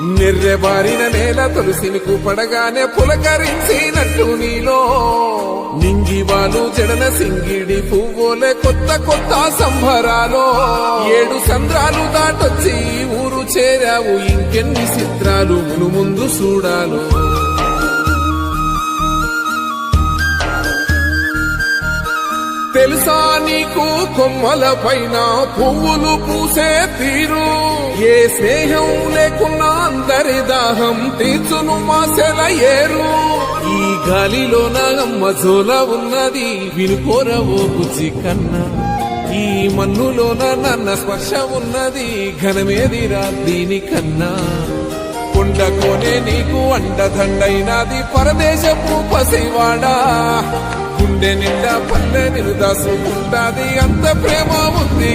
నిర్రెబారిన నేల తులసిని పడగానే పులకరించినట్టు నీలో. నింగివాలు జడన సింగిడి పువ్వులే కొత్త కొత్త సంభరాలో ఏడు సంద్రాలు దాటొచ్చి ఊరు చేరావు ఇంకెన్ని చిత్రాలు మును ముందు చూడాలో. తెలుసా నీకు కొమ్మల పైన పువ్వులు పూసే తీరు? ఏ స్నేహం లేకున్నా అందరి దాహం తీర్చును మాసెల ఏరు ఈ గాలిలో నాగమ్మ జోల ఉన్నది వినుకోరవో బుజ్జి కన్నా. ఈ మన్నులోన నన్న స్పర్శ ఉన్నది ఘనమేదిరా దీనికన్నా కొండకోనే నీకు అండదండైనది పరదేశపు పసివాడా. గుండె నిండా పల్లె నిరుదాసుకుంటాది అంత ప్రేమ ఉంది.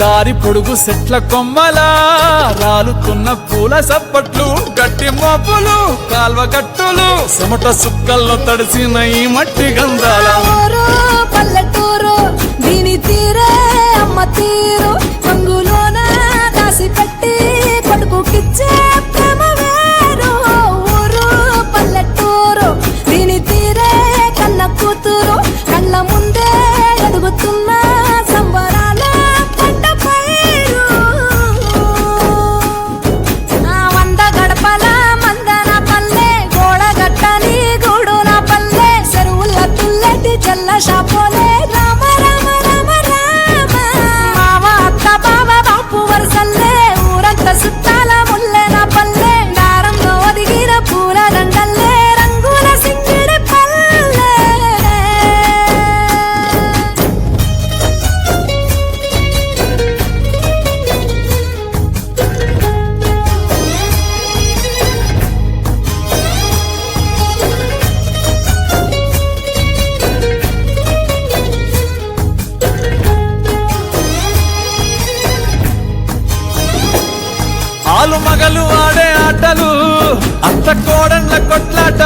దారి పొడుగు సెట్ల కొమ్మలా రాలుతున్న పూల సప్పట్లు గట్టి మోపులు కాల్వ గట్టులు చెమట సుక్కల్లో తడిసిన ఈ మట్టి గంధాల ఆలు మగలు ఆడే ఆటలు. అత్త కోడళ్ళ కొట్లాట